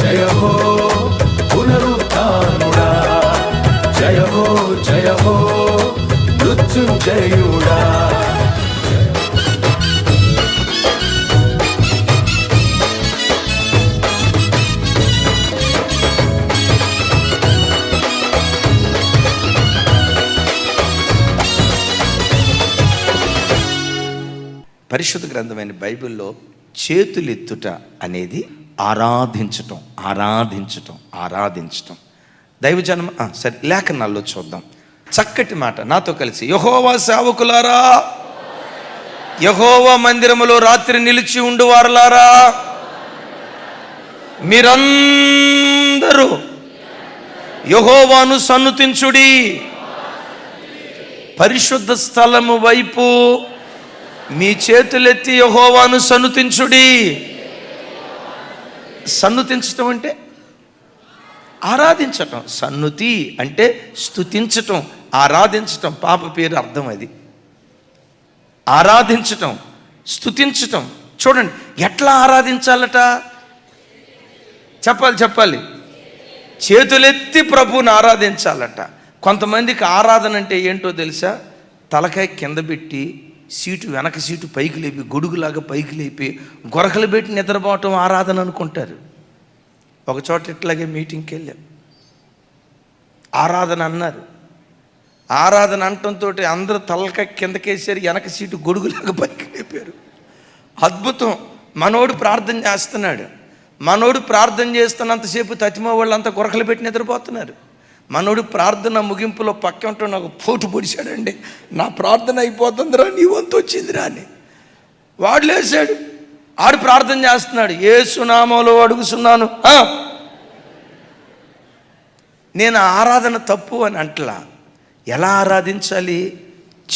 జయ హో పునరుత్నుడా జయ హో జయ హో మృత్యుంజయుడా. పరిశుద్ధ గ్రంథమైన బైబిల్లో చేతులెత్తుట అనేది ఆరాధించటం ఆరాధించటం ఆరాధించటం. దైవజనం ఆ, సరే లేఖనాల్లో చూద్దాం. చక్కటి మాట. నాతో కలిసి యహోవా సేవకులారా యహోవా మందిరములో రాత్రి నిలిచి ఉండువారులారా మీరందరూ యహోవాను సన్నుతించుడి. పరిశుద్ధ స్థలము వైపు మీ చేతులెత్తి యహోవాను సన్నుతించుడి. సన్నుతించటం అంటే ఆరాధించటం. సన్నుతి అంటే స్తుతించటం ఆరాధించటం. పాప పేరు అర్థం అది. ఆరాధించటం స్తుతించటం. చూడండి ఎట్లా ఆరాధించాలట? చెప్పాలి చెప్పాలి. చేతులెత్తి ప్రభువుని ఆరాధించాలట. కొంతమందికి ఆరాధన అంటే ఏంటో తెలుసా? తలకాయ కింద పెట్టి సీటు వెనక సీటు పైకి లేపి గొడుగులాగా పైకి లేపి గొరకలు పెట్టి నిద్రపోవటం ఆరాధన అనుకుంటారు. ఒక చోట ఇట్లాగే మీటింగ్కి వెళ్ళాం. ఆరాధన అన్నారు. ఆరాధన అనటంతో అందరూ తలక కిందకేసారు వెనక సీటు గొడుగులాగా పైకి లేపారు. అద్భుతం. మనోడు ప్రార్థన చేస్తున్నాడు. మనోడు ప్రార్థన చేస్తున్నంతసేపు తతిమ వాళ్ళంతా గొరకలు పెట్టి నిద్రపోతున్నారు. మనోడు ప్రార్థన ముగింపులో పక్క ఉంటూ నాకు పోటు పొడిచాడండి. నా ప్రార్థన అయిపోతుందిరా నీ వంతు వచ్చిందిరా అని. వాడు లేచాడు ఆడు ప్రార్థన చేస్తున్నాడు. ఏ సునామంలో అడుగుతున్నాను. నేను ఆరాధన తప్పు అని అంటలా. ఎలా ఆరాధించాలి?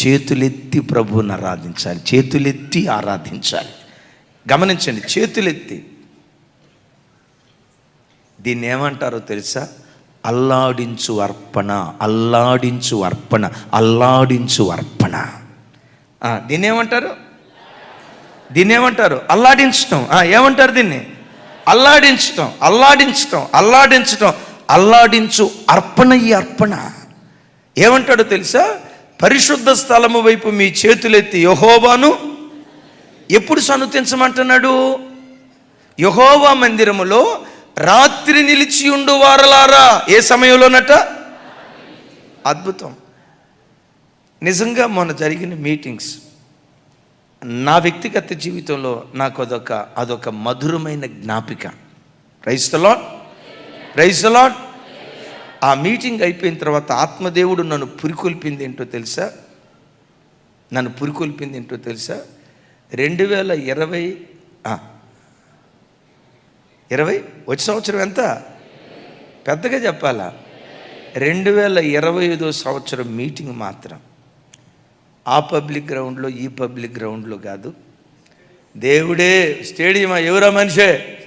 చేతులెత్తి ప్రభువుని ఆరాధించాలి. చేతులెత్తి ఆరాధించాలి. గమనించండి చేతులెత్తి. దీన్ని ఏమంటారో తెలుసా? అల్లాడించు అర్పణ అల్లాడించు అర్పణ అల్లాడించు అర్పణ. దీన్ని ఏమంటారు? దీన్ని ఏమంటారు? అల్లాడించటం. ఏమంటారు దీన్ని? అల్లాడించటం అల్లాడించటం అల్లాడించటం అల్లాడించు అర్పణ ఈ అర్పణ. ఏమంటాడో తెలుసా? పరిశుద్ధ స్థలము వైపు మీ చేతులెత్తి యహోవాను ఎప్పుడు సనుతించమంటున్నాడు? యహోవా మందిరములో రాత్రి నిలిచి ఉండు వారలారా. ఏ సమయంలోనట? అద్భుతం. నిజంగా మొన్న జరిగిన మీటింగ్స్ నా వ్యక్తిగత జీవితంలో నాకు అదొక అదొక మధురమైన జ్ఞాపిక. రైస్తలో లాట్ ఆ మీటింగ్ అయిపోయిన తర్వాత ఆత్మదేవుడు నన్ను పురికొల్పింది ఏంటో తెలుసా? నన్ను పురికొల్పింది ఏంటో తెలుసా? రెండు వేల ఇరవై ఇరవై? వచ్చే సంవత్సరం ఎంత? పెద్దగా చెప్పాలా? రెండు వేల ఇరవై ఐదో సంవత్సరం మీటింగ్ మాత్రం. ఆ పబ్లిక్ గ్రౌండ్లో ఈ పబ్లిక్ గ్రౌండ్లో కాదు. దేవుడే స్టేడియమా? ఎవరా మనిషే?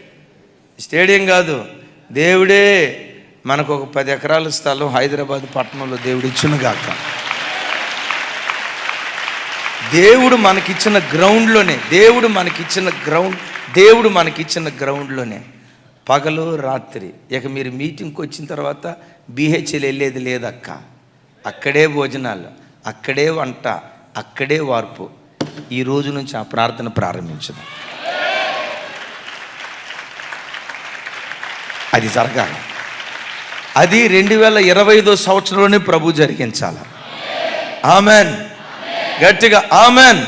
స్టేడియం కాదు. దేవుడే మనకు ఒక పది ఎకరాల స్థలం హైదరాబాద్ పట్టణంలో దేవుడు ఇచ్చునుగాక దేవుడు మనకిచ్చిన గ్రౌండ్లోనే దేవుడు మనకిచ్చిన గ్రౌండ్ దేవుడు మనకిచ్చిన గ్రౌండ్లోనే. పగలు రాత్రి. ఇక మీరు మీటింగ్కి వచ్చిన తర్వాత బీహెచ్ఎల్ వెళ్ళేది లేదక్క. అక్కడే భోజనాలు అక్కడే వంట అక్కడే వార్పు. ఈ రోజు నుంచి ఆ ప్రార్థన ప్రారంభించదు అది జరగాలి. అది రెండు వేల ఇరవై ఐదో సంవత్సరంలోనే ప్రభు జరిగించాలి. ఆమెన్. గట్టిగా ఆమెన్.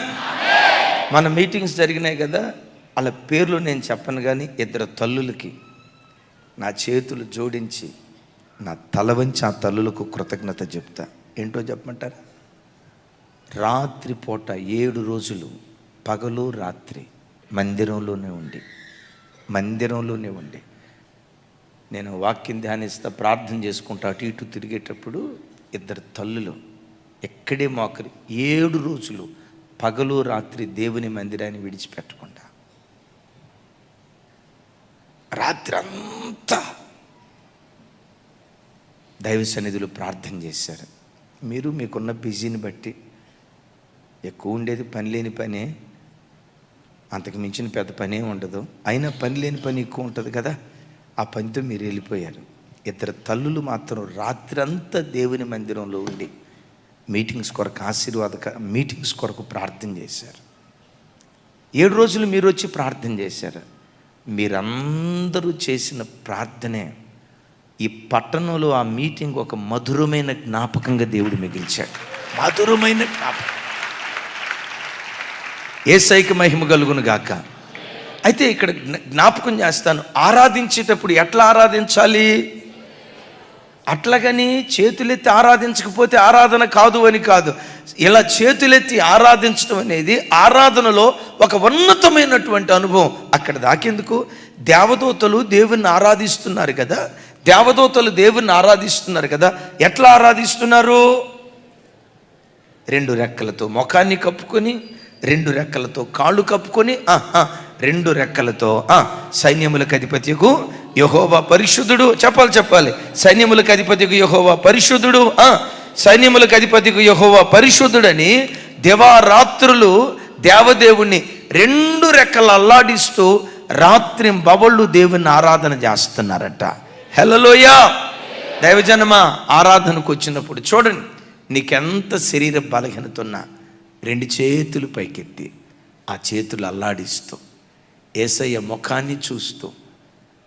మన మీటింగ్స్ జరిగినాయి కదా వాళ్ళ పేర్లు నేను చెప్పను కానీ ఇద్దరు తల్లులకి నా చేతులు జోడించి నా తల వంచి ఆ తల్లులకు కృతజ్ఞత చెప్తా. ఏంటో చెప్పమంటారా? రాత్రి పూట ఏడు రోజులు పగలు రాత్రి మందిరంలోనే ఉండి మందిరంలోనే ఉండి నేను వాక్యం ధ్యానిస్తా ప్రార్థన చేసుకుంటా అటు ఇటు తిరిగేటప్పుడు ఇద్దరు తల్లులు ఎక్కడే మోకరి ఏడు రోజులు పగలు రాత్రి దేవుని మందిరాన్ని విడిచిపెట్టకుండా రాత్రి అంతా దైవ సన్నిధులు ప్రార్థన చేశారు మీరు మీకున్న బిజీని బట్టి ఎక్కువ ఉండేది పని లేని పనే అంతకు మించిన పెద్ద పనే ఉండదు. అయినా పని లేని పని ఎక్కువ ఉంటుంది కదా ఆ పనితో మీరు వెళ్ళిపోయారు. ఇద్దరు తల్లులు మాత్రం రాత్రంతా దేవుని మందిరంలో ఉండి మీటింగ్స్ కొరకు ఆశీర్వాదక మీటింగ్స్ కొరకు ప్రార్థన చేశారు. ఏడు రోజులు మీరు వచ్చి ప్రార్థన చేశారు. మీరందరూ చేసిన ప్రార్థనే ఈ పట్టణంలో ఆ మీటింగ్ ఒక మధురమైన జ్ఞాపకంగా దేవుడు మిగిల్చాడు. మధురమైన జ్ఞాపకం. ఏసైకి మహిమ కలుగును గాక. అయితే ఇక్కడ జ్ఞ- జ్ఞాపకం చేస్తాను. ఆరాధించేటప్పుడు ఎట్లా ఆరాధించాలి? అట్లాగని చేతులెత్తి ఆరాధించకపోతే ఆరాధన కాదు అని కాదు. ఇలా చేతులెత్తి ఆరాధించడం అనేది ఆరాధనలో ఒక ఉన్నతమైనటువంటి అనుభవం అక్కడ దాకేందుకు? దేవదూతలు దేవుణ్ణి ఆరాధిస్తున్నారు కదా? దేవదూతలు దేవుణ్ణి ఆరాధిస్తున్నారు కదా? ఎట్లా ఆరాధిస్తున్నారు? రెండు రెక్కలతో ముఖాన్ని కప్పుకొని రెండు రెక్కలతో కాళ్ళు కప్పుకొని రెండు రెక్కలతో సైన్యములకు అధిపతికు యహోవా పరిశుద్ధుడు. చెప్పాలి చెప్పాలి. సైన్యములకు అధిపతికు యహోవా పరిశుద్ధుడు సైన్యములకు అధిపతికు యహోవా పరిశుద్ధుడని దివారాత్రులు దేవదేవుణ్ణి రెండు రెక్కలు అల్లాడిస్తూ రాత్రి బవళ్ళు దేవుని ఆరాధన చేస్తున్నారట. హెలలోయ దైవజనమ ఆరాధనకు వచ్చినప్పుడు చూడండి నీకెంత శరీర బలహీనత ఉన్నా రెండు చేతులు పైకెత్తి ఆ చేతులు అల్లాడిస్తూ ఏసయ్య ముఖాన్ని చూస్తూ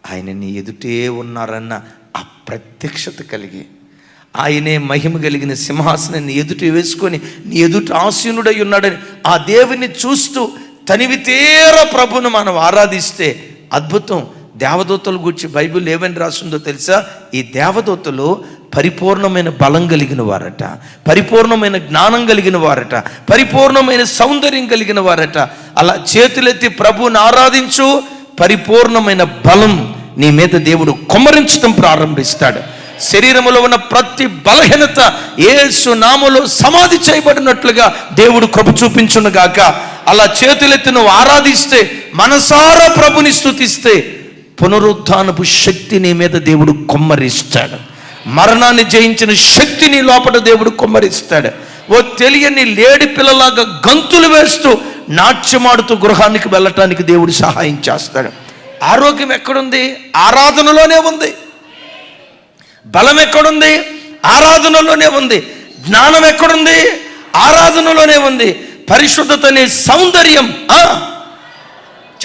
ఆయన నీ ఎదుటే ఉన్నారన్న ఆ ప్రత్యక్షత కలిగి ఆయనే మహిమ కలిగిన సింహాసనాన్ని ఎదుట వేసుకొని నీ ఎదుట ఆసీనుడై ఉన్నాడని ఆ దేవుని చూస్తూ తనివి తీర ప్రభును మనం ఆరాధిస్తే అద్భుతం. దేవదూతలు గురించి బైబిల్ ఏమని రాసిందో తెలుసా? ఈ దేవదూతలు పరిపూర్ణమైన బలం కలిగిన వారట పరిపూర్ణమైన జ్ఞానం కలిగిన వారట పరిపూర్ణమైన సౌందర్యం కలిగిన వారట. అలా చేతులెత్తి ప్రభువుని ఆరాధించు పరిపూర్ణమైన బలం నీ మీద దేవుడు కుమ్మరించడం ప్రారంభిస్తాడు. శరీరములో ఉన్న ప్రతి బలహీనత ఏసు నామలో సమాధి చేయబడినట్లుగా దేవుడు కృప చూపించును గాక. అలా చేతులెత్తి నువ్వు ఆరాధిస్తే మనసారా ప్రభుని స్తుతిస్తే పునరుత్నపు శక్తి నీ మీద దేవుడు కొమ్మరిస్తాడు. మరణాన్ని జయించిన శక్తిని లోపల దేవుడు కొమ్మరిస్తాడు. ఓ తెలియని లేడి పిల్లలాగా గంతులు వేస్తూ నాట్యమాడుతూ గృహానికి వెళ్ళటానికి దేవుడు సహాయం చేస్తాడు. ఆరోగ్యం ఎక్కడుంది? ఆరాధనలోనే ఉంది. బలం ఎక్కడుంది? ఆరాధనలోనే ఉంది. జ్ఞానం ఎక్కడుంది? ఆరాధనలోనే ఉంది. పరిశుద్ధత అనే సౌందర్యం. ఆ,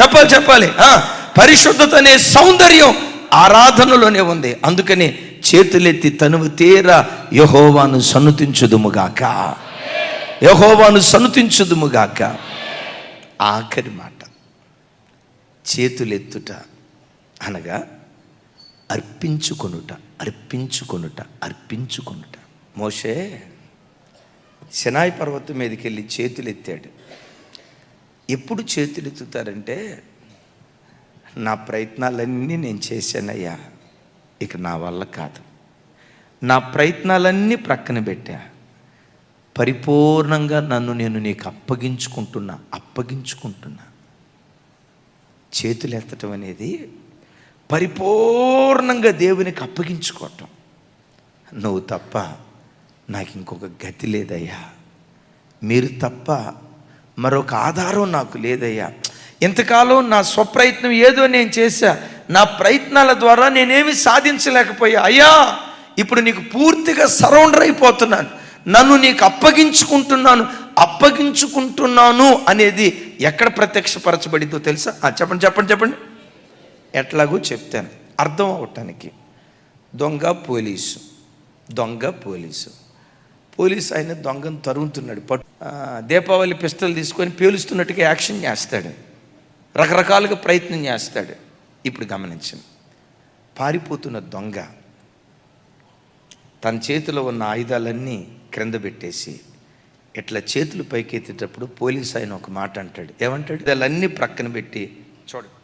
చెప్పాలి చెప్పాలి. ఆ, పరిశుద్ధత అనే సౌందర్యం ఆరాధనలోనే ఉంది. అందుకని చేతులెత్తి తనువు తీర యహోవాను సన్నుతించుదుముగాక యహోవాను సన్నుతించుదుముగాక ఆఖరి మాట. చేతులెత్తుట అనగా అర్పించుకొనుట అర్పించుకొనుట అర్పించుకొనుట. మోషే శనాయి పర్వతం మీదకి వెళ్ళి చేతులు ఎత్తాడు ఎప్పుడు చేతులు ఎత్తుతారంటే నా ప్రయత్నాలన్నీ నేను చేశానయ్యా ఇక నా వల్ల కాదు. నా ప్రయత్నాలన్నీ ప్రక్కన పెట్టా. పరిపూర్ణంగా నన్ను నేను నీకు అప్పగించుకుంటున్నా అప్పగించుకుంటున్నా. చేతులు ఎత్తటం అనేది పరిపూర్ణంగా దేవునికి అప్పగించుకోవటం. నువ్వు తప్ప నాకు ఇంకొక గతి లేదయ్యా. మీరు తప్ప మరొక ఆధారం నాకు లేదయ్యా. ఇంతకాలం నా స్వప్రయత్నం ఏదో నేను చేశా. నా ప్రయత్నాల ద్వారా నేనేమి సాధించలేకపోయా. అయ్యా ఇప్పుడు నీకు పూర్తిగా సరౌండర్ అయిపోతున్నాను. నన్ను నీకు అప్పగించుకుంటున్నాను. అప్పగించుకుంటున్నాను అనేది ఎక్కడ ప్రత్యక్షపరచబడిందో తెలుసా? చెప్పండి చెప్పండి చెప్పండి. ఎట్లాగో చెప్తాను. అర్థం అవటానికి. దొంగ పోలీసు. దొంగ పోలీసు. పోలీసు ఆయన దొంగను తరుగుతున్నాడు. పట్టు దీపావళి పిస్తలు తీసుకొని పేలుస్తున్నట్టుగా యాక్షన్ చేస్తాడు. రకరకాలుగా ప్రయత్నం చేస్తాడు. ఇప్పుడు గమనించండి. పారిపోతున్న దొంగ తన చేతిలో ఉన్న ఆయుధాలన్నీ క్రింద పెట్టేసి ఇట్లా చేతులు పైకెత్తేటప్పుడు పోలీస్ ఆయన ఒక మాట అంటాడు. ఏమంటాడు? అన్నీ ప్రక్కన పెట్టి చూడండి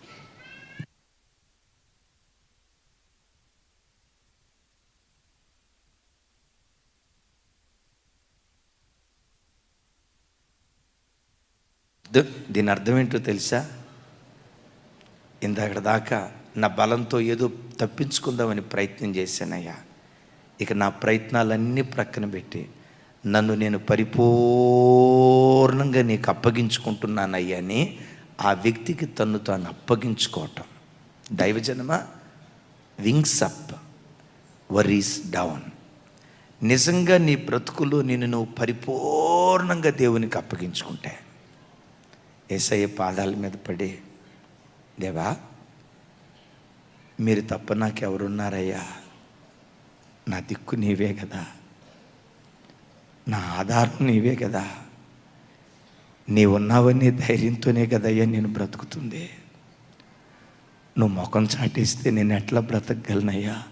ద- దీని అర్థం ఏంటో తెలుసా? ఇందాక దాకా నా బలంతో ఏదో తప్పించుకుందామని ప్రయత్నం చేశానయ్యా. ఇక నా ప్రయత్నాలన్నీ ప్రక్కన పెట్టి నన్ను నేను పరిపూర్ణంగా నీకు అప్పగించుకుంటున్నానయ్యా అని ఆ వ్యక్తికి తను తాను అప్పగించుకోవటం. దైవజనమా? Wings up. Worries down. నిజంగా నీ బ్రతుకులో నేను నువ్వు పరిపూర్ణంగా దేవునికి అప్పగించుకుంటే ఏసయ్య పాదాల మీద పడి దేవా మీరు తప్ప నాకెవరున్నారయ్యా? నా దిక్కు నీవే కదా. నా ఆధారం నీవే కదా. నీవున్నావని ధైర్యంతోనే కదయ్యా నేను బ్రతుకుతుంది నువ్వు ముఖం చాటిస్తే నేను ఎట్లా బ్రతకగలనయ్యా?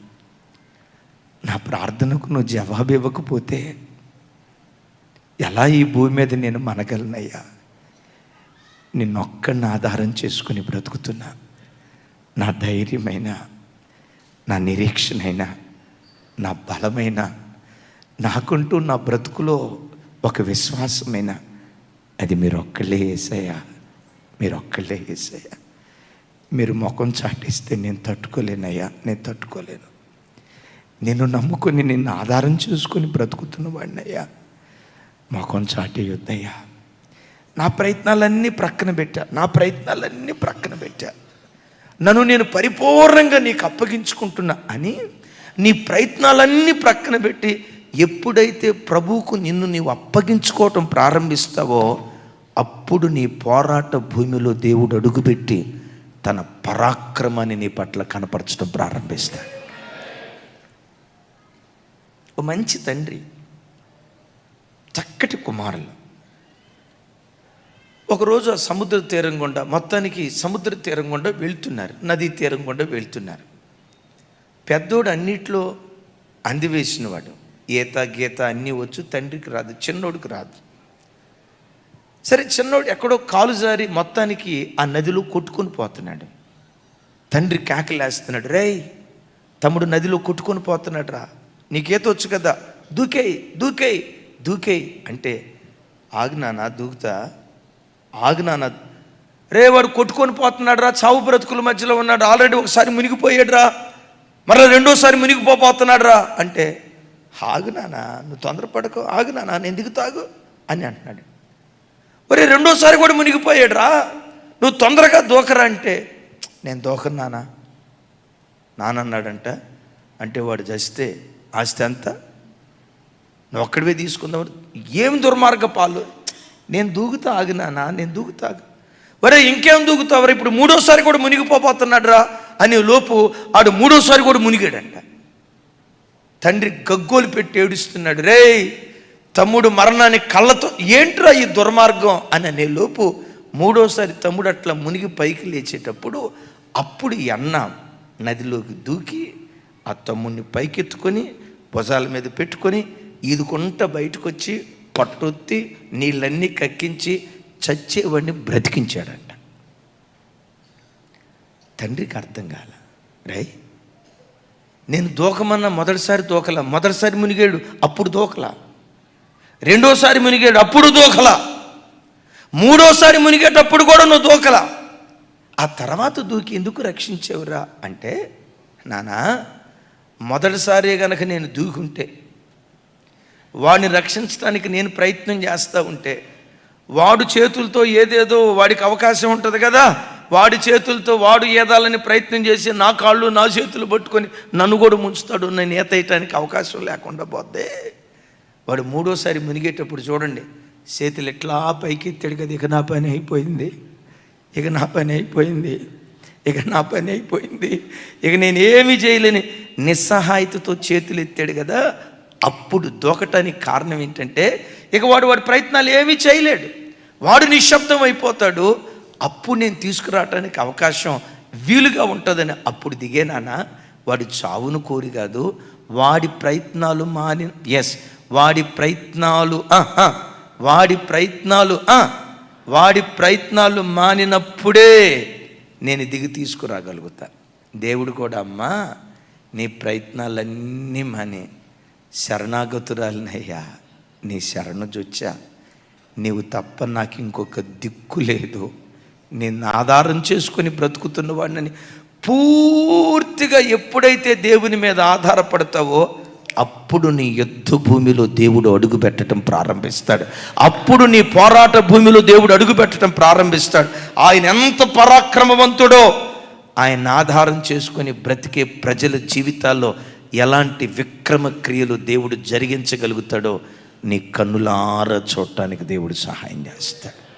నా ప్రార్థనకు నువ్వు జవాబు ఇవ్వకపోతే ఎలా ఈ భూమి మీద నేను మనగలనయ్యా నిన్నొక్కడిని ఆధారం చేసుకుని బ్రతుకుతున్నా. నా ధైర్యమైన నా నిరీక్షణైన నా బలమైన నాకుంటూ నా బ్రతుకులో ఒక విశ్వాసమైన అది మీరు ఒక్కళ్ళే వేసాయా మీరు ఒక్కళ్ళే వేసాయా మీరు ముఖం చాటిస్తే నేను తట్టుకోలేనయ్యా నేను తట్టుకోలేను. నేను నమ్ముకొని నిన్ను ఆధారం చేసుకొని బ్రతుకుతున్న వాడినయ్యా. ముఖం చాటేయొద్దయ్యా. నా ప్రయత్నాలన్నీ ప్రక్కన పెట్టా. నా ప్రయత్నాలన్నీ ప్రక్కన పెట్టా. నన్ను నేను పరిపూర్ణంగా నీకు అప్పగించుకుంటున్నా అని నీ ప్రయత్నాలన్నీ ప్రక్కన పెట్టి ఎప్పుడైతే ప్రభువుకు నిన్ను నీవు అప్పగించుకోవటం ప్రారంభిస్తావో అప్పుడు నీ పోరాట భూమిలో దేవుడు అడుగుపెట్టి తన పరాక్రమాన్ని నీ పట్ల కనపరచడం ప్రారంభిస్తాడు ఓ మంచి తండ్రి చక్కటి కుమారులు. ఒకరోజు ఆ సముద్ర తీరం గుండా మొత్తానికి సముద్ర తీరం గుండా వెళ్తున్నారు. నదీ తీరం గుండా వెళ్తున్నారు. పెద్దోడు అన్నిట్లో అందివేసినవాడు. ఈత గీత అన్నీ వచ్చు తండ్రికి రాదు చిన్నోడికి రాదు. సరే చిన్నోడు ఎక్కడో కాలు జారి మొత్తానికి ఆ నదిలో కొట్టుకొని పోతున్నాడు. తండ్రి కేకలేస్తున్నాడు రేయ్ తమ్ముడు నదిలో కొట్టుకొని పోతున్నాడు రా. నీకేత వచ్చు కదా? దూకేయి దూకేయి దూకేయి. అంటే ఆగు నాన్న దూకుతా. ఆగు నాన్న. రే వాడు కొట్టుకొని పోతున్నాడు రా చావు బ్రతుకుల మధ్యలో ఉన్నాడు ఆల్రెడీ ఒకసారి మునిగిపోయాడు రా మరలా రెండోసారి మునిగిపోతున్నాడు రా అంటే ఆగు నువ్వు తొందరపడకు ఆగు నేను ఎందుకు తాగు? అని అంటున్నాడు. ఒరే రెండోసారి కూడా మునిగిపోయాడు రా నువ్వు తొందరగా దూకరా అంటే నేను దూకను నాన్న. నానన్నాడంట అంటే వాడు చస్తే ఆస్తి అంతా నువ్వు ఒక్కడివే తీసుకుందాం ఏం దుర్మార్గ పాలు? నేను దూకుతా ఆగినానా నేను దూకుతా వరే ఇంకేం దూకుతావరా ఇప్పుడు మూడోసారి కూడా మునిగిపోతున్నాడు రా లోపు ఆడు మూడోసారి కూడా మునిగాడంట. తండ్రి గగ్గోలు పెట్టి ఏడుస్తున్నాడు రే తమ్ముడు మరణాన్ని కళ్ళతో ఏంట్రా ఈ దుర్మార్గం? అని అనే లోపు మూడోసారి తమ్ముడు అట్లా మునిగి పైకి లేచేటప్పుడు అప్పుడు ఈ అన్న నదిలోకి దూకి ఆ తమ్ముడిని పైకెత్తుకొని భుజాల మీద పెట్టుకొని ఈదుకుంట బయటకు వచ్చి పట్టొత్తి నీళ్ళన్నీ కక్కించి చచ్చేవాడిని బ్రతికించాడంట. తండ్రికి అర్థం కాల రై నేను దూకమన్నా మొదటిసారి దూకల మొదటిసారి మునిగాడు అప్పుడు దూకలా. రెండోసారి మునిగాడు అప్పుడు దూకలా. మూడోసారి మునిగేటప్పుడు కూడా నువ్వు దూకలా. ఆ తర్వాత దూకి ఎందుకు రక్షించేవురా అంటే నానా మొదటిసారి గనక నేను దూకుంటే వాడిని రక్షించడానికి నేను ప్రయత్నం చేస్తూ ఉంటే వాడు చేతులతో ఏదేదో వాడికి అవకాశం ఉంటుంది కదా వాడి చేతులతో వాడు ఏదాలని ప్రయత్నం చేసి నా కాళ్ళు నా చేతులు పట్టుకొని నన్ను కూడా ముంచుతాడు నేను ఈత వేయటానికి అవకాశం లేకుండా పోద్దే. వాడు మూడోసారి మునిగేటప్పుడు చూడండి చేతులు ఎట్లా పైకి ఎత్తాడు కదా ఇక నా పని అయిపోయింది ఇక నా పని అయిపోయింది ఇక నా పని అయిపోయింది ఇక నేను ఏమీ చేయలేని నిస్సహాయతతో చేతులు ఎత్తాడు కదా అప్పుడు దూకటానికి కారణం ఏంటంటే ఇక వాడు వాడి ప్రయత్నాలు ఏమీ చేయలేడు. వాడు నిశ్శబ్దం అయిపోతాడు. అప్పుడు నేను తీసుకురావటానికి అవకాశం వీలుగా ఉంటుందని అప్పుడు దిగేనానా వాడి చావును కోరి కాదు వాడి ప్రయత్నాలు మాని ఎస్ వాడి ప్రయత్నాలు వాడి ప్రయత్నాలు ఆ, వాడి ప్రయత్నాలు మానినప్పుడే నేను దిగి తీసుకురాగలుగుతా. దేవుడు కూడా అమ్మా నీ ప్రయత్నాలన్నీ మానే. శరణాగతురాలినయ్యా నీ శరణు జొచ్చా. నీవు తప్ప నాకు ఇంకొక దిక్కు లేదు. నేను ఆధారం చేసుకొని బ్రతుకుతున్న వాడిని పూర్తిగా ఎప్పుడైతే దేవుని మీద ఆధారపడతావో అప్పుడు నీ యుద్ధ భూమిలో దేవుడు అడుగు పెట్టడం ప్రారంభిస్తాడు. అప్పుడు నీ పోరాట భూమిలో దేవుడు అడుగు పెట్టడం ప్రారంభిస్తాడు. ఆయన ఎంత పరాక్రమవంతుడో ఆయన ఆధారం చేసుకొని బ్రతికే ప్రజల జీవితాల్లో ఎలాంటి విక్రమ క్రియలు దేవుడు జరిగించగలుగుతాడో నీ కన్నులారా చూడటానికి దేవుడు సహాయం చేస్తాడు.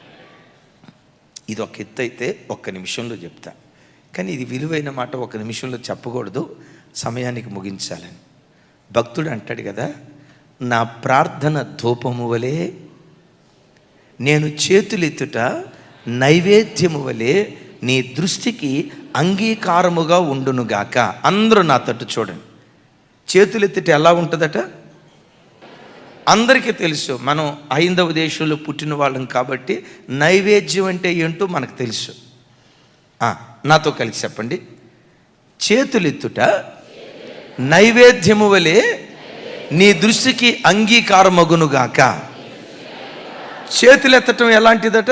ఇది ఒక ఎత్తు అయితే ఒక్క నిమిషంలో చెప్తా. కానీ ఇది విలువైన మాట ఒక నిమిషంలో చెప్పకూడదు. సమయానికి ముగించాలని. భక్తుడు అంటాడు కదా నా ప్రార్థన ధూపము వలె నేను చేతులెత్తుట నైవేద్యము వలె నీ దృష్టికి అంగీకారముగా ఉండునుగాక. అందరూ నా తట్టు చూడండి. చేతులెత్తుట ఎలా ఉంటుందట? అందరికీ తెలుసు మనం ఐందవ దేశంలో పుట్టిన వాళ్ళం కాబట్టి నైవేద్యం అంటే ఏంటో మనకు తెలుసు. నాతో కలిసి చెప్పండి. చేతులెత్తుట నైవేద్యము వలె నీ దృష్టికి అంగీకారమగునుగాక చేతులెత్తటం ఎలాంటిదట?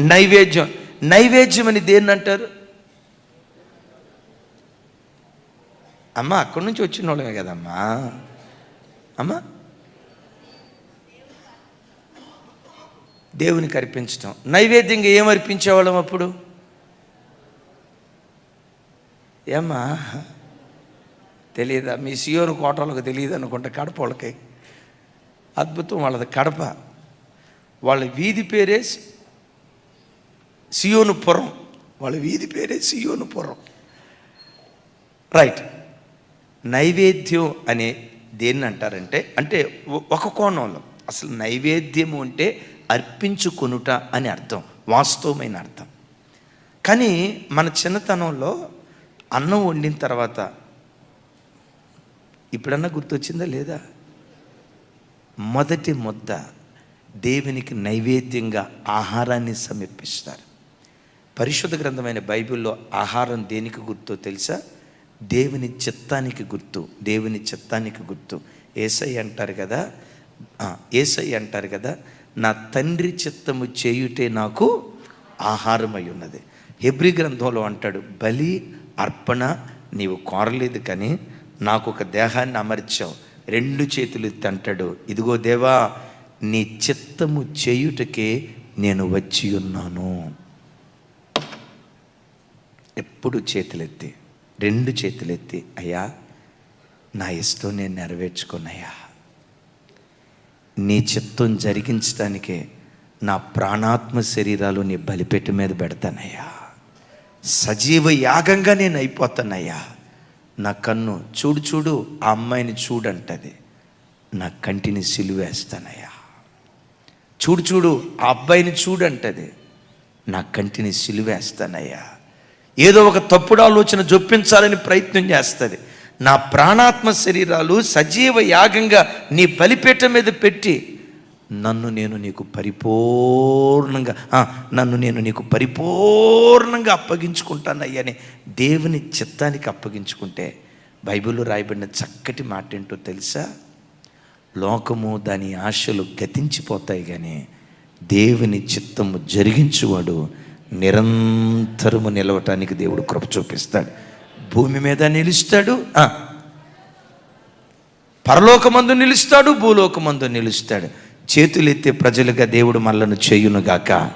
నైవేద్యం. నైవేద్యం అని దేన్ని అంటారు అమ్మ అక్కడి నుంచి వచ్చిన వాళ్ళమే కదమ్మా. అమ్మా. దేవునికి అర్పించటం. నైవేద్యంగా ఏం అర్పించేవాళ్ళం అప్పుడు? ఏమ్మా తెలియదా మీ సియోను కోటలకు తెలియదు అనుకుంటా కడప వాళ్ళకి అద్భుతం వాళ్ళది కడప. వాళ్ళ వీధి పేరే సియోను సియోనుపురం వాళ్ళ వీధి పేరే సియోనుపురం రైట్. నైవేద్యం అనే దేన్ని అంటారంటే అంటే ఒక కోణంలో అసలు నైవేద్యము అంటే అర్పించుకొనుట అని అర్థం వాస్తవమైన అర్థం. కానీ మన చిన్నతనంలో అన్నం వండిన తర్వాత ఇప్పుడన్నా గుర్తొచ్చిందా లేదా? మొదటి ముద్ద దేవునికి నైవేద్యంగా ఆహారాన్ని సమర్పిస్తారు. పరిశుద్ధ గ్రంథమైన బైబిల్లో ఆహారం దేనికి గుర్తో తెలుసా? దేవుని చిత్తానికి గుర్తు దేవుని చిత్తానికి గుర్తు. ఏసై అంటారు కదా ఏసై అంటారు కదా నా తండ్రి చిత్తము చేయుటే నాకు ఆహారమై ఉన్నది హెబ్రి గ్రంథంలో అంటాడు బలి అర్పణ నీవు కోరలేదు కానీ నాకు ఒక దేహాన్ని అమర్చావు. రెండు చేతులు ఎత్తి అంటాడు ఇదిగో దేవా నీ చిత్తము చేయుటకే నేను వచ్చి ఉన్నాను ఎప్పుడు చేతులెత్తి. రెండు చేతులెత్తి అయ్యా నా ఇష్టం నేను నెరవేర్చుకున్నాయా నీ చిత్తం జరిగించడానికే నా ప్రాణాత్మ శరీరాలు నీ బలిపెట్టు మీద పెడతానయ్యా. సజీవ యాగంగా నేను అయిపోతానయ్యా. నా కన్ను చూడు చూడు ఆ అమ్మాయిని చూడంటది. నా కంటిని సిలువేస్తానయ్యా. చూడు చూడు ఆ అబ్బాయిని చూడంటది. నా కంటిని సిలువేస్తానయ్యా. ఏదో ఒక తప్పుడు ఆలోచన జొప్పించాలని ప్రయత్నం చేస్తుంది. నా ప్రాణాత్మ శరీరాలు సజీవ యాగంగా నీ బలిపేట మీద పెట్టి నన్ను నేను నీకు పరిపూర్ణంగా నన్ను నేను నీకు పరిపూర్ణంగా అప్పగించుకుంటానయ్యని దేవుని చిత్తానికి అప్పగించుకుంటే బైబిల్లో రాయబడిన చక్కటి మాట ఏంటో తెలుసా? లోకము దాని ఆశలు గతించిపోతాయి కానీ దేవుని చిత్తము జరిగించువాడు నిరంతరము నిలవటానికి దేవుడు కృప చూపిస్తాడు. భూమి మీద నిలుస్తాడు. పరలోకమందు నిలుస్తాడు భూలోకమందు నిలుస్తాడు. చేతులెత్తే ప్రజలుగా దేవుడు మనలను చేయునుగాక.